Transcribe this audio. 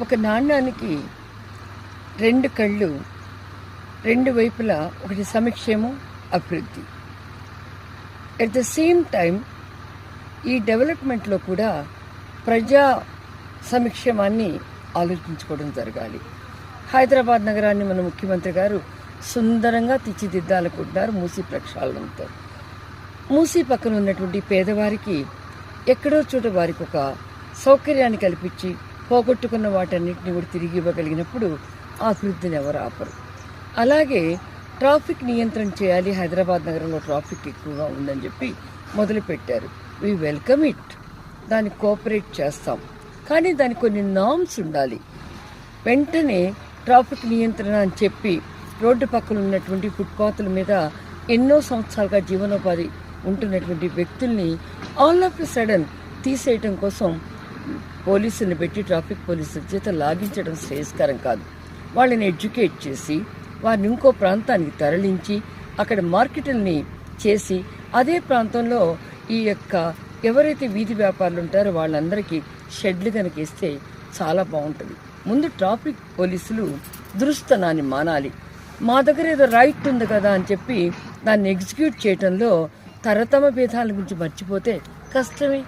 ఒక నాణ్యానికి రెండు కళ్ళు రెండు వైపులా ఒకటి సమక్షేమం అభివృద్ధి. ఎట్ ద సేమ్ టైం ఈ డెవలప్మెంట్లో కూడా ప్రజా సమక్షేమాన్ని ఆలోచించుకోవడం జరగాలి. హైదరాబాద్ నగరాన్ని మన ముఖ్యమంత్రి గారు సుందరంగా తీర్చిదిద్దాలనుకుంటున్నారు మూసీ ప్రక్షాళనతో. మూసీ పక్కన ఉన్నటువంటి పేదవారికి ఎక్కడో చోట వారికి ఒక సౌకర్యాన్ని కల్పించి పోగొట్టుకున్న వాటన్నిటిని కూడా తిరిగి ఇవ్వగలిగినప్పుడు ఆ అభివృద్ధిని ఎవరు ఆపరు. అలాగే ట్రాఫిక్ నియంత్రణ చేయాలి. హైదరాబాద్ నగరంలో ట్రాఫిక్ ఎక్కువగా ఉందని చెప్పి మొదలుపెట్టారు వి వెల్కమ్ ఇట్ దాన్ని కోఆపరేట్ చేస్తాం. కానీ దానికి కొన్ని నామ్స్ ఉండాలి. వెంటనే ట్రాఫిక్ నియంత్రణ అని చెప్పి రోడ్డు పక్కన ఉన్నటువంటి ఫుట్పాత్ల మీద ఎన్నో సంవత్సరాలుగా జీవనోపాధి ఉంటున్నటువంటి వ్యక్తుల్ని ఆల్ ఆఫ్ సడన్ తీసేయటం కోసం పోలీసుని పెట్టి ట్రాఫిక్ పోలీసుల చేత లాగించడం శ్రేయస్కరం కాదు. వాళ్ళని ఎడ్యుకేట్ చేసి వారిని ఇంకో ప్రాంతానికి తరలించి అక్కడ మార్కెట్ని చేసి అదే ప్రాంతంలో ఈ యొక్క ఎవరైతే వీధి వ్యాపారులు ఉంటారో వాళ్ళందరికీ షెడ్లు కనుక ఇస్తే చాలా బాగుంటుంది. ముందు ట్రాఫిక్ పోలీసులు దురుస్తనాన్ని మానాలి. మా దగ్గర ఏదో రైట్ ఉంది కదా అని చెప్పి దాన్ని ఎగ్జిక్యూట్ చేయటంలో తరతమ భేదాల గురించి మర్చిపోతే కష్టమే.